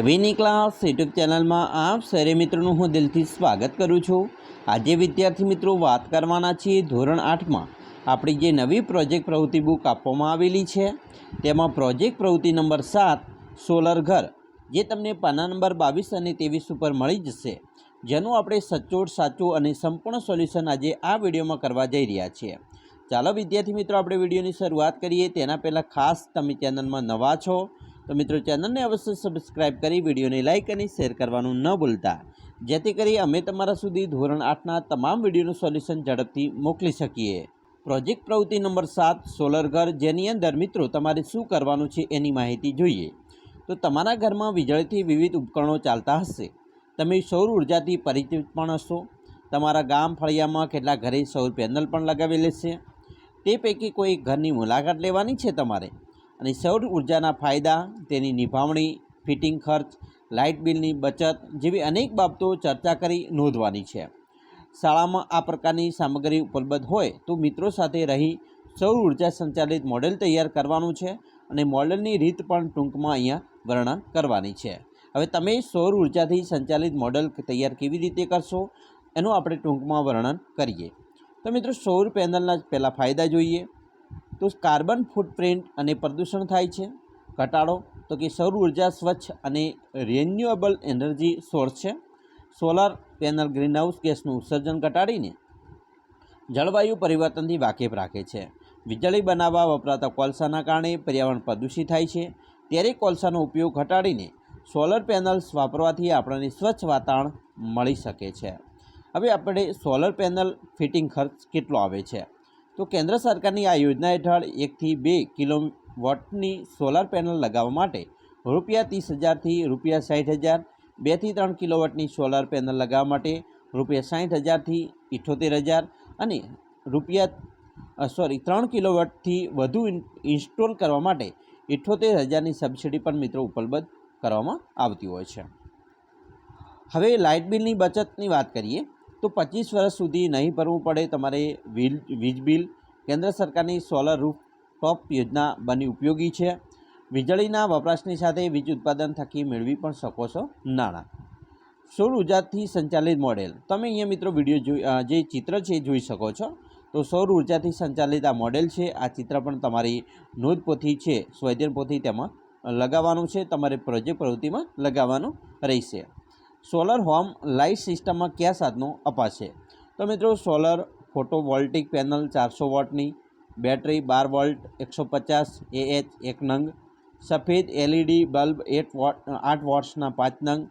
એવીની class YouTube ચેનલમાં આપ સરે મિત્રોનું હું દિલથી સ્વાગત કરું છું. આજે વિદ્યાર્થી મિત્રો વાત કરવાના છીએ ધોરણ આઠમાં આપણી જે નવી પ્રોજેક્ટ પ્રવૃત્તિ બુક આપવામાં આવેલી છે, તેમાં પ્રોજેક્ટ પ્રવૃત્તિ નંબર સાત સોલર ઘર જે તમને પાના નંબર બાવીસ અને ત્રેવીસ ઉપર મળી જશે. જેનું આપણે સચોટ, સાચું અને સંપૂર્ણ સોલ્યુશન આજે આ વિડીયોમાં કરવા જઈ રહ્યા છીએ. ચાલો વિદ્યાર્થી મિત્રો, આપણે વિડીયોની શરૂઆત કરીએ. તેના પહેલાં ખાસ તમે ચેનલમાં નવા છો તો મિત્રો ચેનલને અવશ્ય સબસ્ક્રાઇબ કરી, વિડીયોને લાઇક અને શેર કરવાનું ન ભૂલતા. જેથી કરી અમે તમારા સુધી ધોરણ આઠના તમામ વિડીયોનું સોલ્યુશન ઝડપથી મોકલી શકીએ. પ્રોજેક્ટ પ્રવૃત્તિ નંબર સાત સોલર ઘર, જેની અંદર મિત્રો તમારે શું કરવાનું છે એની માહિતી જોઈએ. તો તમારા ઘરમાં વીજળીથી વિવિધ ઉપકરણો ચાલતા હશે. તમે સૌર ઉર્જાથી પરિચિત પણ હશો. તમારા ગામ ફળિયામાં કેટલા ઘરે સૌર પેનલ પણ લગાવેલી છે. તે પૈકી કોઈ ઘરની મુલાકાત લેવાની છે તમારે? અને સૌર ઉર્જાના ફાયદા, તેની નિભાવણી, ફિટિંગ ખર્ચ, લાઇટ બિલની બચત જેવી અનેક બાબતો ચર્ચા કરી નોંધવાની છે. શાળામાં આ પ્રકારની સામગ્રી ઉપલબ્ધ હોય તો મિત્રો સાથે રહી સૌર ઊર્જા સંચાલિત મોડેલ તૈયાર કરવાનું છે અને મોડેલની રીત પણ ટૂંકમાં અહીંયા વર્ણન કરવાની છે. હવે તમે સૌર ઉર્જાથી સંચાલિત મોડેલ તૈયાર કેવી રીતે કરશો એનું આપણે ટૂંકમાં વર્ણન કરીએ. તો મિત્રો, સૌર પેનલના પહેલાં ફાયદા જોઈએ. તો કાર્બન ફૂટપ્રિન્ટ અને પ્રદૂષણ થાય છે. ઘટાડો, તો કે સૌર ઊર્જા સ્વચ્છ અને રિન્યુએબલ એનર્જી સોર્સ છે. સોલાર પેનલ ગ્રીનહાઉસ ગેસનું ઉત્સર્જન ઘટાડીને જળવાયુ પરિવર્તનથી વાકેફ રાખે છે. વીજળી બનાવવા વપરાતા કોલસાના કારણે પર્યાવરણ પ્રદૂષિત થાય છે. ત્યારે કોલસાનો ઉપયોગ ઘટાડીને સોલર પેનલ્સ વાપરવાથી આપણને સ્વચ્છ વાતાવરણ મળી શકે છે. હવે આપણે સોલર પેનલ ફિટિંગ ખર્ચ કેટલો આવે છે? તો કેન્દ્ર સરકારની આ યોજના હેઠળ એકથી બે કિલો વોટની સોલાર પેનલ લગાવવા માટે રૂપિયા ત્રીસ હજારથી રૂપિયા સાઠ હજાર, બેથી ત્રણ કિલોવોટની સોલાર પેનલ લગાવવા માટે રૂપિયા સાઠ હજારથી ઇઠોતેર હજાર અને રૂપિયા સોરી, ત્રણ કિલોવોટથી વધુ ઇન્સ્ટોલ કરવા માટે ઇઠોતેર હજારની સબસિડી પણ મિત્રો ઉપલબ્ધ કરવામાં આવતી હોય છે. હવે લાઇટ બિલની બચતની વાત કરીએ. તો પચીસ વર્ષ સુધી નહીં ભરવું પડે તમારે વીજ વીજ બિલ. કેન્દ્ર સરકારની સોલર રૂફ ટોપ યોજના બની ઉપયોગી છે. વીજળીના વપરાશની સાથે વીજ ઉત્પાદન થકી મેળવી પણ શકો છો નાણાં. સૌર ઉર્જાથી સંચાલિત મોડેલ. તમે અહીંયા મિત્રો વીડિયો જોઈ જે ચિત્ર છે જોઈ શકો છો. તો સૌર ઉર્જાથી સંચાલિત આ મોડેલ છે. આ ચિત્ર પણ તમારી નોંધ પોથી છે. સ્વૈધ્યન પોથી તેમાં લગાવવાનું છે. તમારે પ્રોજેક્ટ પ્રવૃત્તિમાં લગાવવાનું રહેશે. સોલર હોમ લાઇટ સિસ્ટમમાં કયા સાધનો અપાશે? તો મિત્રો, સોલર ફોટોવોલ્ટિક પેનલ ચારસો વોટની, બેટરી બાર વોલ્ટ, એકસો પચાસ એએચ, એક નંગ, સફેદ એલઈડી બલ્બ એટ વોટ, આઠ વોટ્સના પાંચ નંગ,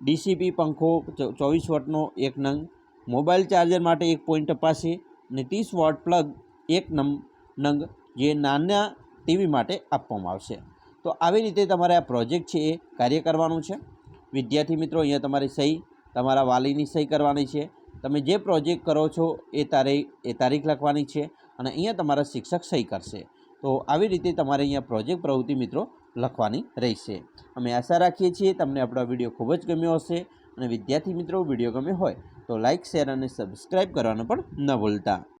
ડીસીપી પંખો ચોવીસ વોટનો એક નંગ, મોબાઈલ ચાર્જર માટે એક પોઈન્ટ અપાશે અને ત્રીસ વોટ પ્લગ એક નંગ નંગ જે નાના ટીવી માટે આપવામાં આવશે. તો આવી રીતે તમારે આ પ્રોજેક્ટ છે એ કાર્ય કરવાનું છે. વિદ્યાર્થી મિત્રો, અહીંયા તમારી સહી, તમારા વાલીની સહી કરવાની છે. તમે જે પ્રોજેક્ટ કરો છો એ તારીખ એ તારીખ લખવાની છે અને અહીંયા તમારા શિક્ષક સહી કરશે. તો આવી રીતે તમારે અહીંયા પ્રોજેક્ટ પ્રવૃત્તિ મિત્રો લખવાની રહેશે. અમે આશા રાખીએ છીએ તમને આપણો વીડિયો ખૂબ જ ગમ્યો હશે અને વિદ્યાર્થી મિત્રો, વીડિયો ગમ્યો હોય તો લાઇક શેર અને સબસ્ક્રાઈબ કરવાનું પણ ન ભૂલતા.